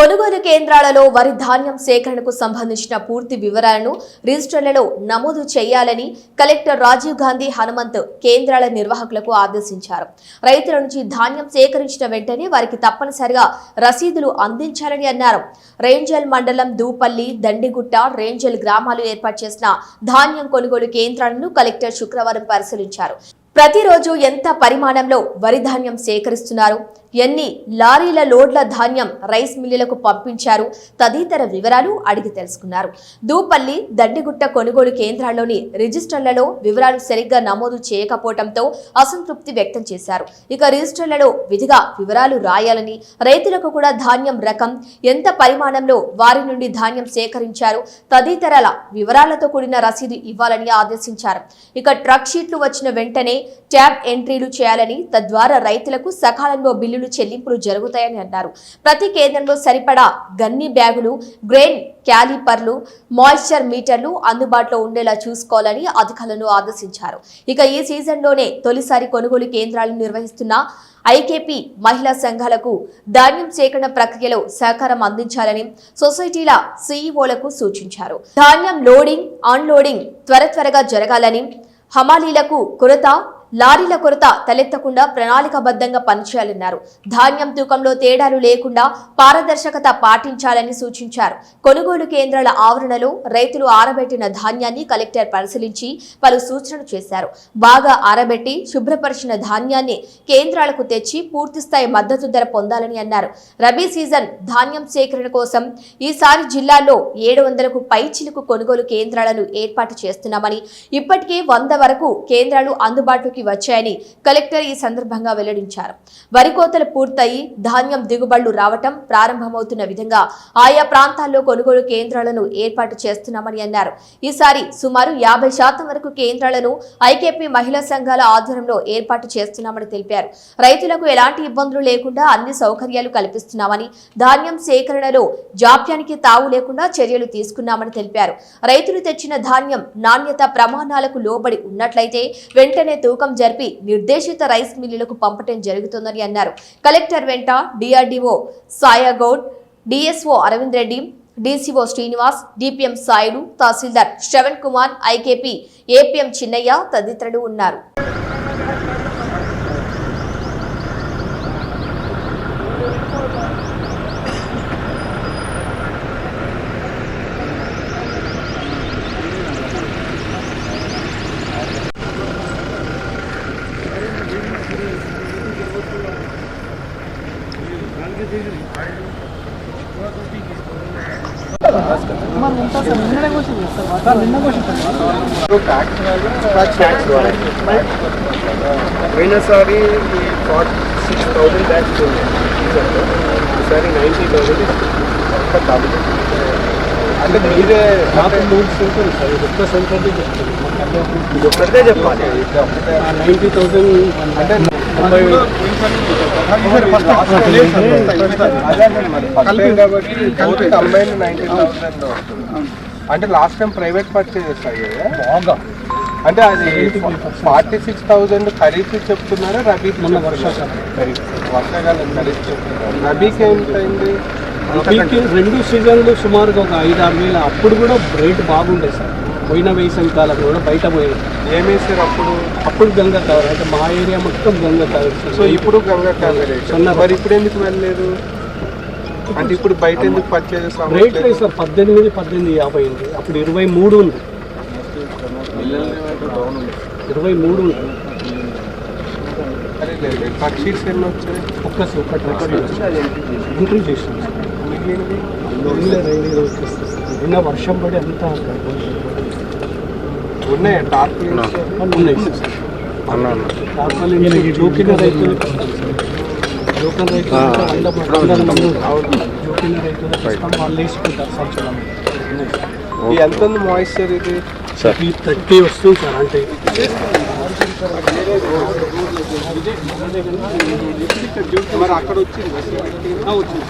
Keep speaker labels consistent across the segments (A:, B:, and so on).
A: కొనుగోలు కేంద్రాలలో వరి ధాన్యం సేకరణకు సంబంధించిన పూర్తి వివరాలను రిజిస్టర్లలో నమోదు చేయాలని కలెక్టర్ రాజీవ్ గాంధీ హనుమంత్ కేంద్రాల నిర్వాహకులకు ఆదేశించారు. రైతుల నుంచి ధాన్యం సేకరించిన వెంటనే వారికి తప్పనిసరిగా రసీదులు అందించాలని అన్నారు. రేంజల్ మండలం దూపల్లి దండిగుట్ట రేంజల్ గ్రామాలు ఏర్పాటు చేసిన ధాన్యం కొనుగోలు కేంద్రాలను కలెక్టర్ శుక్రవారం పరిశీలించారు. ప్రతిరోజు ఎంత పరిమాణంలో వరిధాన్యం సేకరిస్తున్నారు? ఎన్ని లారీల లోడ్ల ధాన్యం రైస్ మిల్లులకు పంపించారు? తదితర వివరాలు అడిగి తెలుసుకున్నారు. దూపల్లి దండిగుట్ట కొనుగోలు కేంద్రాల్లోని రిజిస్టర్లలో వివరాలు సరిగ్గా నమోదు చేయకపోవడంతో అసంతృప్తి వ్యక్తం చేశారు. ఇక రిజిస్టర్లలో విధిగా వివరాలు రాయాలని రైతులకు కూడా ధాన్యం రకం ఎంత పరిమాణంలో వారి నుండి ధాన్యం సేకరించారు తదితరాల వివరాలతో కూడిన రసీదు ఇవ్వాలని ఆదేశించారు. ఇక ట్రక్ షీట్లు వచ్చిన వెంటనే ట్యాబ్ ఎంట్రీలు చేయాలని తద్వారా రైతులకు సకాలంలో బిల్లు బిల్లులు చెల్లింపులు జరుగుతాయని అన్నారు. ప్రతి కేంద్రంలో సరిపడా గన్ని బ్యాగులు గ్రెయిన్ క్యాలిపర్లు మాయిశ్చర్ మీటర్లు అందుబాటులో ఉండేలా చూసుకోవాలని అధికారులను ఆదేశించారు. ఇక ఈ సీజన్లోనే తొలిసారి కొనుగోలు కేంద్రాలను నిర్వహిస్తున్న ఐకేపీ మహిళా సంఘాలకు ధాన్యం సేకరణ ప్రక్రియలో సహకారం అందించాలని సొసైటీల సీఈఓలకు సూచించారు. ధాన్యం లోడింగ్ అన్లోడింగ్ త్వర త్వరగా జరగాలని హమాలీలకు కొరత లారీల కొరత తలెత్తకుండా ప్రణాళికాబద్ధంగా పనిచేయాలన్నారు. ధాన్యం తూకంలో తేడాలు లేకుండా పారదర్శకత పాటించాలని సూచించారు. కొనుగోలు కేంద్రాల ఆవరణలో రైతులు ఆరబెట్టిన ధాన్యాన్ని కలెక్టర్ పరిశీలించి పలు సూచనలు చేశారు. బాగా ఆరబెట్టి శుభ్రపరిచిన ధాన్యాన్ని కేంద్రాలకు తెచ్చి పూర్తిస్థాయి మద్దతు ధర పొందాలని అన్నారు. రబీ సీజన్ ధాన్యం సేకరణ కోసం ఈసారి జిల్లాలో ఏడు వందలకు పైచిలుకు కొనుగోలు కేంద్రాలను ఏర్పాటు చేస్తున్నామని ఇప్పటికే వంద వరకు కేంద్రాలు అందుబాటులోకి వచ్చాయని కలెక్టర్ ఈ సందర్భంగా వెల్లడించారు. వరి కోతలు పూర్తయి ధాన్యం దిగుబడులు రావటం ప్రారంభమవుతున్న విధంగా ఆయా ప్రాంతాల్లో కొనుగోలు కేంద్రాలను ఏర్పాటు చేస్తున్నామని అన్నారు. ఈసారి సుమారు యాభై శాతం వరకు కేంద్రాలను ఐకేపీ మహిళా సంఘాల ఆధ్వర్యంలో ఏర్పాటు చేస్తున్నామని తెలిపారు. రైతులకు ఎలాంటి ఇబ్బందులు లేకుండా అన్ని సౌకర్యాలు కల్పిస్తున్నామని ధాన్యం సేకరణలో జాప్యానికి తావు లేకుండా చర్యలు తీసుకున్నామని తెలిపారు. రైతులు తెచ్చిన ధాన్యం నాణ్యత ప్రమాణాలకు లోబడి ఉన్నట్లయితే వెంటనే తూకం జరిపి నిర్దేశిత రైస్ మిల్లులకు పంపటం జరుగుతుందని అన్నారు. కలెక్టర్ వెంట DRDO Sayagoud DSO Aravind Reddy DCO Srinivas DPM Sayudu tahsildar Shravan Kumar IKP APM Chinnaiah తదితరులు ఉన్నారు.
B: పోయినసారి ఫార్టీ సిక్స్ థౌసండ్ బ్యాగ్స్ సీజన్లో ఈసారి నైంటీ థౌసండ్ ఒక్క డబుల్ అంటే మీరే
C: నాకు మూడు సెంటర్ సార్ ఇది ఒక్క సెంటర్ చెప్తాను
B: ఇది ఒక్కటే చెప్పాలి
C: నైంటీ థౌసండ్
B: అంటే
C: తొంభై వేలు.
B: అదే మరి ఫస్ట్ టైం కాబట్టి బోత్ కంబైన్ నైంటీ థౌసండ్ అంటే లాస్ట్ టైం ప్రైవేట్ పర్చేజెస్ అయ్యాయి
C: బాగా.
B: అంటే అది ఫార్టీ సిక్స్ థౌసండ్ ఖరీదు చెప్తున్నారా రబీకి
C: మొన్న వర్షాకాలం.
B: ఖరీదు. చెప్తున్నారు. రబీకి ఏంటండి
C: వీక్ రెండు సీజన్లు సుమారుగా ఒక ఐదు ఆరు వేలు. అప్పుడు కూడా రేట్ బాగుండే సార్. పోయిన వేసవి కాలం కూడా బయట పోయేది.
B: ఏమేసారు అప్పుడు?
C: అప్పుడు గంగా కవర్ అంటే మా ఏరియా మొత్తం గంగా కవర్
B: సో ఇప్పుడు గంగా
C: సన్న
B: మరి ఇప్పుడు ఎందుకు వెళ్ళలేదు? అంటే ఇప్పుడు బయట ఎందుకు పర్చేజెస్
C: రేట్ లేదు సార్ పద్దెనిమిది పద్దెనిమిది యాభై ఉంది. అప్పుడు ఇరవై మూడు ఉంది. ఇరవై మూడు ఉంది.
B: ట్రక్ షీట్స్ ఎన్ని వచ్చాయి?
C: ఒక్క ట్రక్ ఎంట్రీ చేసాం. నిన్న వర్షం పడి అంతా
B: ఉన్నాయా? టార్పులు
C: ఉన్నాయి జోకిన రైతులు జోకిన రైతులు వాళ్ళు వేసుకుంటారు
B: ఇది? ఎంత ఉంది మాయిశ్చర్ ఇది
C: ఈ థర్టీ వస్తుంది సార్ అంటే.
B: మరి అక్కడ వచ్చింది?
C: వచ్చింది.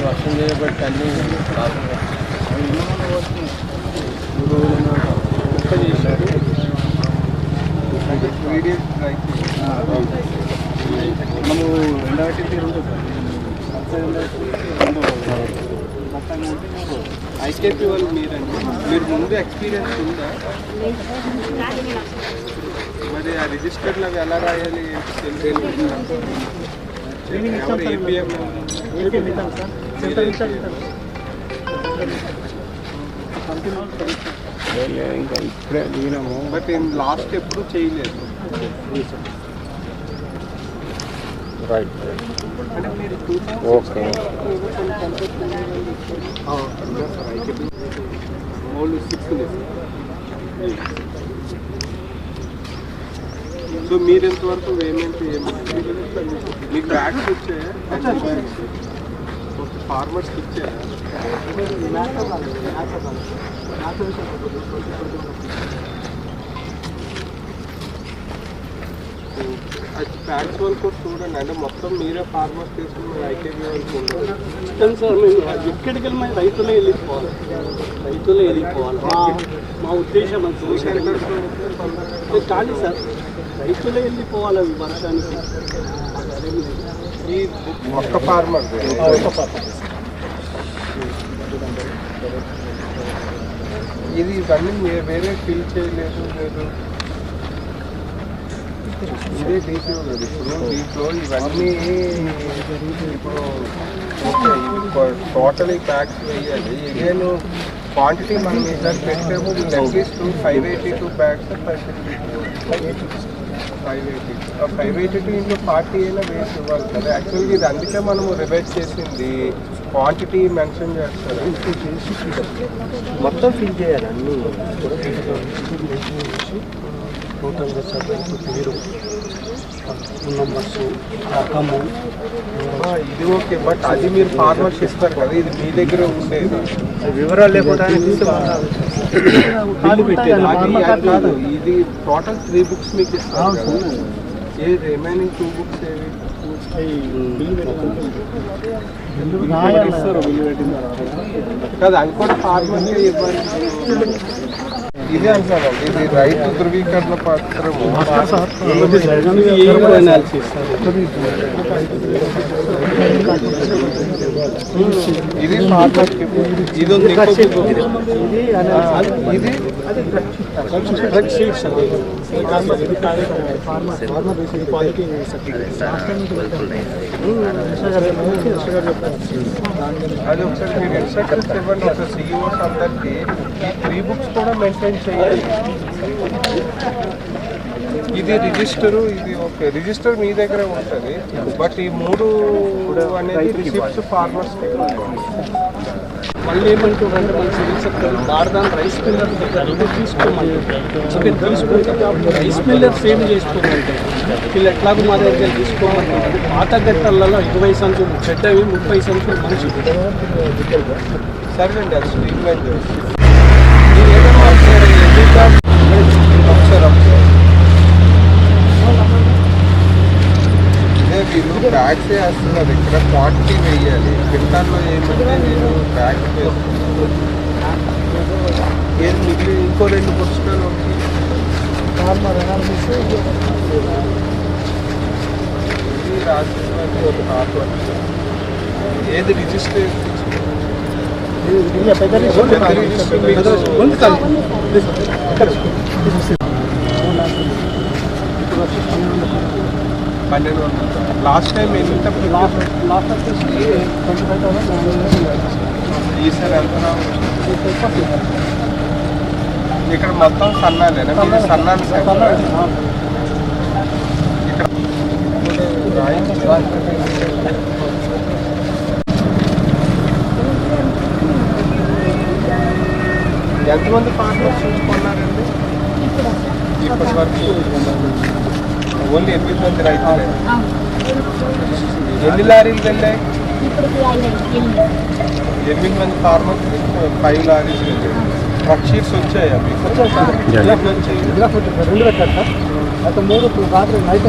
B: వర్షం చేయబట్టి అన్ని కుక్క చేశారు
C: మనము ఎండాటి
B: ఐకేపీ వాళ్ళు మీరండి మీరు ముందు ఎక్స్పీరియన్స్ ఉందా మరి ఆ రిజిస్టర్లు అవి ఎలా రాయాలి ఎవరు ఏపీఎం
C: ఇంకా ఇప్పుడే దిగినాము
B: బట్ లాస్ట్ ఎప్పుడు చేయలేదు
C: రైట్
B: అంటే మీరు two
C: okay
B: old six so మీరు ఎంతవరకు పేమెంట్ మీకు బ్యాగ్స్ వచ్చాయా. ఫార్మర్స్కి ఇచ్చాయా అది బ్యాగ్స్ కూడా చూడండి. అంటే మొత్తం మీరే ఫార్మర్స్ తీసుకుని ఐకేబీ వాళ్ళకి ఉండదు
C: సార్ మేము ఎక్కడికి వెళ్ళి మేము రైతులే వెళ్ళిపోవాలి. రైతులే వెళ్ళిపోవాలి. మా మా ఉద్దేశం అది. కాదు సార్ రైతులే వెళ్ళిపోవాలి అవి వర్షానికి.
B: ఈ ఒక్క ఫార్మర్ ఇది ఇవన్నీ వేరే ఫిల్ చేయలేదు లేదు. ఇదే డీపీ కదా ఇప్పుడు దీంట్లో ఇవన్నీ ఇప్పుడు టోటల్ ప్యాక్స్ వేయాలి ఇదేను క్వాంటిటీ మనం ఈసారి పెట్టేమో at least five eighty two bags five five eighty five eighty two ఇంట్లో ఫార్టీ అయినా వేసి ఇవ్వాలి కదా యాక్చువల్గా ఇది అందుకే మనము రివైజ్ చేసింది క్వాంటిటీ మెన్షన్ చేస్తారు
C: మొత్తం ఫిల్ చేయాలి అన్నీ టోటల్గా సార్ రైతు పేరు నంబర్స్ రకము.
B: ఆ, ఇది ఓకే బట్ అది మీరు ఫార్మర్స్ ఇస్తారు కదా ఇది మీ దగ్గర ఉండేది
C: వివరాలు లేకపోతే
B: కాదు ఇది టోటల్ త్రీ బుక్స్ మీకు ఇస్తారు ఏ రిమైనింగ్ టూ బుక్స్ ఏవి? కాదు అది కూడా ఫార్మర్కే ఇవ్వాలి. ఇదే అంటున్నానండి ఇది రైతు ధృవీకరణ పత్రము ఇది ఫార్మర్ ఇది ఉంది ఇంకో book. ఆ, ఇది అది ఒకసారి మీరు ఇన్స్ట్రక్షన్స్ ఇవ్వండి ఒకసారి సీఈఓస్ అందరికి ఈ త్రీ బుక్స్ కూడా మెయింటైన్ చేయాలి ఇది రిజిస్టరు ఇది ఓకే. రిజిస్టర్ మీ దగ్గర ఉంటుంది. బట్ ఈ మూడు అనేది రిసిప్ట్స్ ఫార్మర్స్
C: మళ్ళీ ఏమంటారంటే మన సివిల్ సెక్టర్ భారతాన్ని రైస్ మిల్లర్ దగ్గర ఇక్కడ తీసుకుంటే రైస్ మిల్లర్ సేమ్ చేసుకోమంటారు వీళ్ళు ఎట్లాగో మా దగ్గర వెళ్ళి తీసుకోమంటారు పాత గట్టలలో ఇరవై సంచులు చెడ్డవి ముప్పై సంచులు మంచి
B: సరే అండి అది స్ట్రీట్ వీళ్ళు బ్యాగ్స్ వేస్తున్నారు ఇక్కడ క్వాంటిటీ వేయాలి క్వింటాల్లో ఏమంటే నేను బ్యాగ్స్ వేస్తున్నాను ఏది మిగిలి ఇంకో రెండు పుస్తకాలు ఉంటాయి ఇది రాసినటువంటి ఒక కార్డు ఏది రిజిస్టర్ పన్నెండు వందలు లాస్ట్ టైం ఎంత
C: లాస్ట్ లాస్ట్ వచ్చేసి ట్వంటీ ఫైవ్ థౌసండ్
B: ఈసారి ఇక్కడ మొత్తం సన్నాలేనా సన్నాను సన్నాలు ఇక్కడ ఇక్కడ. ఎంతమంది పార్ట్నర్స్ చూసుకున్నారండి? ఇప్పటి వరకు ఓన్లీ ఎనిమిది మంది రైతులే. ఎన్ని లారీలు వెళ్ళాయి? ఎనిమిది మంది ఫార్మర్స్ ఫైవ్ లారీస్ వెళ్ళాయి. ట్రక్ షీట్స్ వచ్చాయా మీకు?
C: రెండు సార్ అయితే మూడు రాత్రి నైట్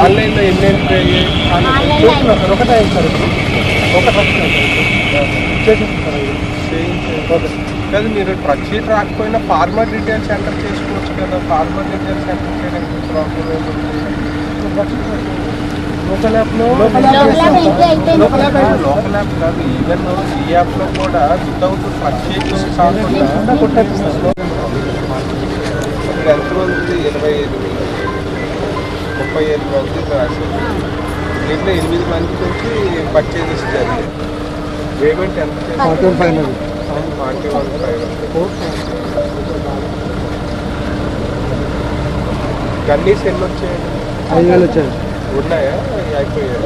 B: ఆన్లైన్లో ఎన్ని ఎంట్రీ అయ్యాయి?
C: చూస్తున్నా సార్ ఒకటే అయింది సార్ ఇప్పుడు. చేసేస్తాను ఓకే.
B: లేదు మీరు ట్రక్ షీట్ రాకపోయినా ఫార్మర్ డీటెయిల్స్ ఎంటర్ చేసుకోవచ్చు కదా ఫార్మర్ డీటెయిల్స్ ఎంటర్ చేయడానికి ప్రాబ్లం
C: లోకల్ యాప్లో
D: లోకల్ యాప్
B: కాదు ఈవెన్ ఈ యాప్లో కూడా వితౌట్ షీట్ కాకుండా ఇప్పుడు ఎంతమంది ఇరవై ఐదు ముప్పై ఐదు మంది రాశారు. దీంట్లో ఎనిమిది మంది నుంచి పర్చేజ్ ఇస్తారు పేమెంట్ ఎంత
C: ఫార్టీ వన్ ఫైవ్
B: గన్నీస్ ఎన్ని వచ్చాయండి.
C: ఐదు వేలు వచ్చాయి.
B: ఉన్నాయా? అయిపోయాయి?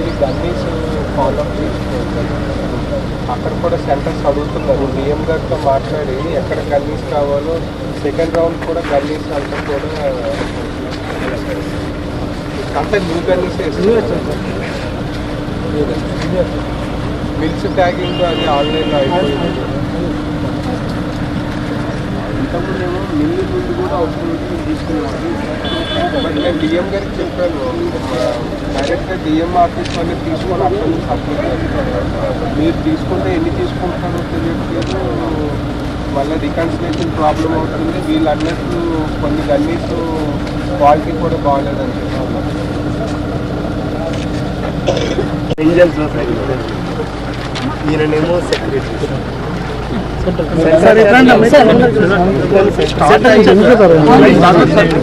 B: ఇది గన్నీస్ ఫాలో అక్కడ కూడా సెంటర్స్ అడుగుతున్నారు డిఎం గారితో మాట్లాడి ఎక్కడ గన్నీస్ కావాలో సెకండ్ రౌండ్ కూడా గన్నీస్ అంతా కూడా అంతా న్యూ
C: వచ్చాయి. సార్
B: మిల్స్ ప్యాకింగ్ అది ఆన్లైన్లో అయిపోయింది. ఇంతకుముందేమో మిల్లు ముందు కూడా అవసరం తీసుకున్నాము బట్ నేను డిఎం గారికి చెప్పాను డైరెక్ట్గా డిఎం ఆఫీస్ వాళ్ళని తీసుకొని అక్కడ సపోర్ట్ మీరు తీసుకుంటే ఎన్ని తీసుకుంటారో తెలియట్లేదు. మళ్ళీ రికన్సిలేషన్ ప్రాబ్లం అవుతుంది. వీళ్ళు అన్నట్టు కొన్ని గన్నీస్ క్వాలిటీ కూడా బాగాలేదని చెప్పి
E: ఏంజల్ సొసైటీ ఈయననేమో సెక్రటరీ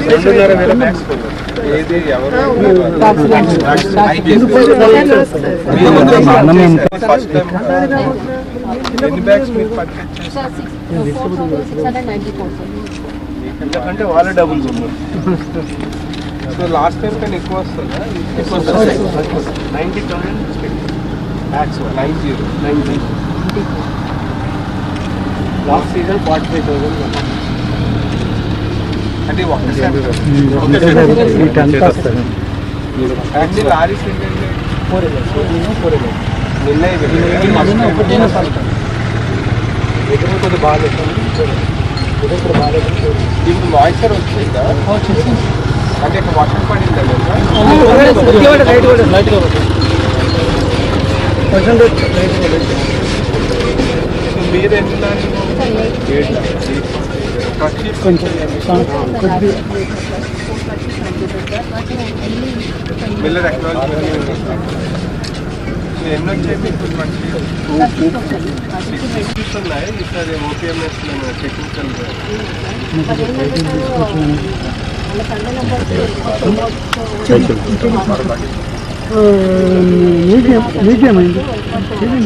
E: రెండున్నర వేల బ్యాగ్స్.
B: ఏది ఎవరు ఫస్ట్ టైం ఎన్ని బ్యాగ్స్ మీరు
D: సార్
E: ఎందుకంటే వాళ్ళే డబుల్ కొన్నారు
B: సో లాస్ట్ టైం కన్నా ఎక్కువ వస్తుందా?
E: Ninety thousand bags
B: nine zero
E: ninety last season forty five thousand
B: అంటే యాక్చువల్లీ లారీస్ ఏంటంటే
C: ఫోర్ ఫోర్
B: నిన్న
C: ఎదురు కొద్దిగా బాగాలేదు. ఎదురు కూడా బాగాలేదు.
B: ఇప్పుడు మాయిశ్చర్ వచ్చిందా? అంటే ఇక్కడ వర్షం పడిందా లేదా
C: లైట్ కూడా లైట్గా పర్సెంటేజ్ లైట్ కూడా
B: సో మీరు ఎన్ని లారీలు
C: కొంచెం కొద్దిగా
B: మిల్లర్ టెక్నాలజీ ఎన్ని వచ్చాయి మీకు సిక్స్ ఉన్నాయి ఈసారి ఓపీఎంఎస్ టెక్నికల్
C: మీకేం మీకేమైంది మీకేం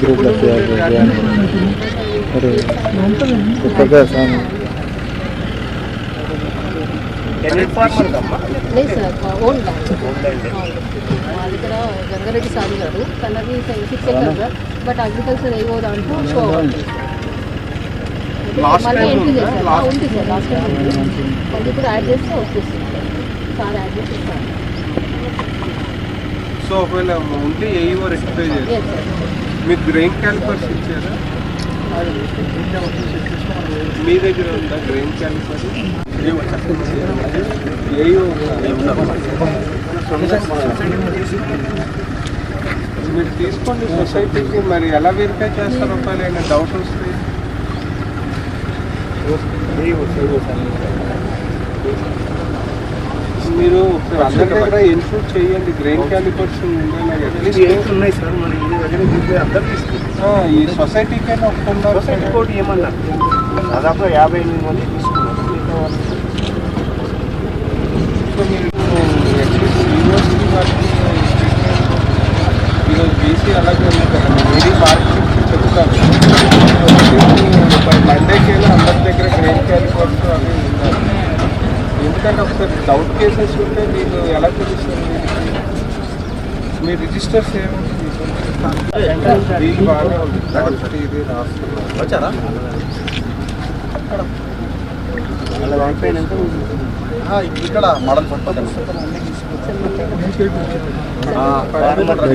C: గ్రూప్లో అరే కొత్తగా సామి
D: మా దగ్గర గంగారెడ్డి సార్ గారు తనది సిక్స్ ఎకర్ బట్ అగ్రికల్చర్ ఏవో దాంట్లో షో
B: అవుతుంది
D: మళ్ళీ
B: time
D: ఎంట్రీ
B: ఉందా?
D: చేశారు.
B: Last-
D: ఉంది సార్ లాస్ట్ టైం ఉంది. మళ్ళీ ఇప్పుడు యాడ్ చేస్తే వచ్చేస్తుంది సార్ యాడ్ చేసేస్తారు.
B: సో ఒకవేళ ఉంటే ఏఈఓ రెక్టిఫై చేయాలి
D: ఎస్ సార్
B: మీకు గ్రెయిన్ క్యాలిపర్స్ ఇచ్చారా? మీ దగ్గర ఉందా గ్రెయిన్ క్యాలిపర్ ఏఈఓ మీరు తీసుకోండి సొసైటీకి మరి ఎలా వెరిఫై చేస్తారు ఒకవేళ ఏమైనా డౌట్ వస్తే మీరు ఒకసారి అందరి దగ్గర ఇన్షూర్ చేయండి. గ్రెయిన్ క్యాలిపర్స్
E: ఉన్నాయి సార్ మన ఇంటి దగ్గర అందరు తీసుకుంటారు.
B: ఆ, ఈ సొసైటీకైనా ఒప్పుకుందా
E: సొసైటీ కోటి ఏమన్నారు? దాదాపు యాభై ఎనిమిది మంది తీసుకున్నారు.
B: మీరు వాటికి ఈరోజు బీసీ అలాగే ఉంది కదా మీది మార్కెట్ చెప్తాను మండేకి వెళ్ళి అందరి దగ్గర గ్రెయిన్ క్యాలిపర్స్ అవి ఉన్నారు ఎందుకంటే ఒకసారి డౌట్ కేసెస్ ఉంటే మీరు ఎలా తెలుస్తుంది? మీ రిజిస్టర్స్ ఏమి దీనికి బాగానే ఉంది. థర్డ్ ఇది రాస్తున్నారు.
E: వచ్చారా?
F: ఇక్కడ. మోడల్ పట్టుకోవాలి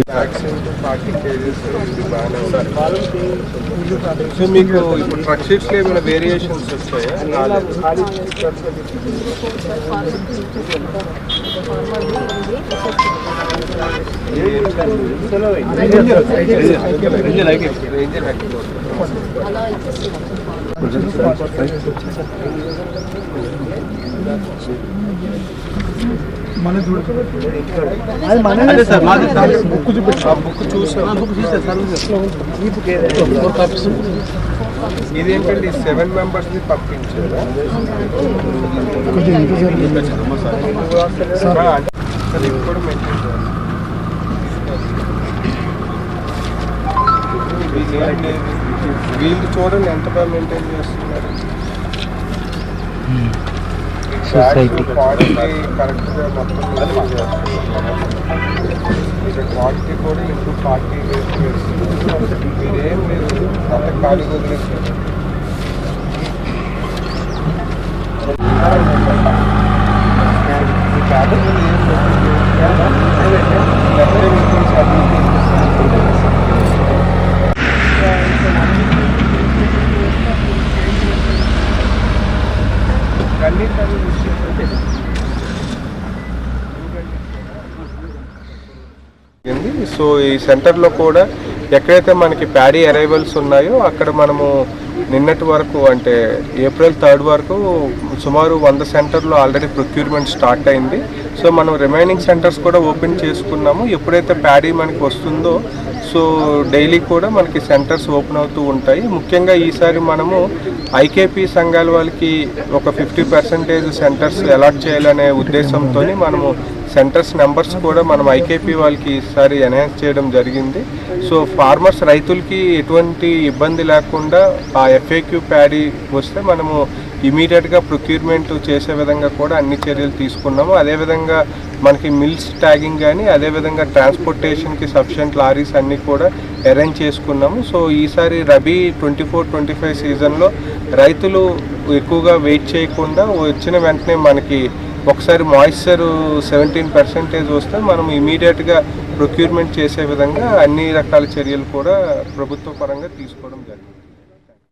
B: వ్యాక్సిన్ ఫార్టీ కేజీస్ ఇది బాగానే ఉంది సో మీకు ఇప్పుడు ట్రక్ షీట్స్లో ఏమైనా వేరియేషన్స్ వచ్చాయా రాలేదు. Ranger hector.
D: అలా ఇచ్చేస్తున్నాం
C: అదే సార్ మాది సార్ బుక్
B: ఆ బుక్ చూసాం
C: బుక్
B: ఇది సెవెన్ మెంబర్స్ని పంపించారా చేయాలి. వీళ్ళు చూడండి ఎంత బాగా మెయింటైన్ చేస్తున్నారు క్వాలిటీ కరెక్ట్గా మొత్తం maintain చేస్తున్నారు. ఇక్కడ క్వాలిటీ కూడా ఇంటూ ఫార్టీ మీరేం లేదు అంత ఖాళీ వదిలేసారు సో ఈ సెంటర్లో కూడా ఎక్కడైతే మనకి ప్యాడీ అరైవల్స్ ఉన్నాయో అక్కడ మనము నిన్నటి వరకు అంటే ఏప్రిల్ థర్డ్ వరకు సుమారు వంద సెంటర్లో ఆల్రెడీ ప్రొక్యూర్మెంట్ స్టార్ట్ అయింది. సో మనం రిమైనింగ్ సెంటర్స్ కూడా ఓపెన్ చేసుకున్నాము. ఎప్పుడైతే ప్యాడీ మనకి వస్తుందో సో డైలీ కూడా మనకి సెంటర్స్ ఓపెన్ అవుతూ ఉంటాయి. ముఖ్యంగా ఈసారి మనము ఐకేపీ సంఘాల వాళ్ళకి ఒక ఫిఫ్టీ పర్సెంటేజ్ సెంటర్స్ అలాట్ చేయాలనే ఉద్దేశంతో మనము సెంటర్స్ నెంబర్స్ కూడా మనం ఐకేపీ వాళ్ళకి ఈసారి ఎన్హాన్స్ చేయడం జరిగింది. సో ఫార్మర్స్ రైతులకి ఎటువంటి ఇబ్బంది లేకుండా ఆ ఎఫ్ఏక్యూ ప్యాడీ వస్తే మనము ఇమీడియట్గా ప్రొక్యూర్మెంట్ చేసే విధంగా కూడా అన్ని చర్యలు తీసుకున్నాము. అదేవిధంగా మనకి మిల్స్ ట్యాగింగ్ కానీ అదేవిధంగా ట్రాన్స్పోర్టేషన్కి సఫిషియంట్ లారీస్ అన్నీ కూడా అరేంజ్ చేసుకున్నాము. సో ఈసారి rabi twenty four twenty five సీజన్లో రైతులు ఎక్కువగా వెయిట్ చేయకుండా వచ్చిన వెంటనే మనకి ఒకసారి మాయిశ్చర్ సెవెంటీన్ పర్సెంటేజ్ వస్తే మనం ఇమీడియట్గా ప్రొక్యూర్మెంట్ చేసే విధంగా అన్ని రకాల చర్యలు కూడా ప్రభుత్వ పరంగా తీసుకోవడం జరిగింది.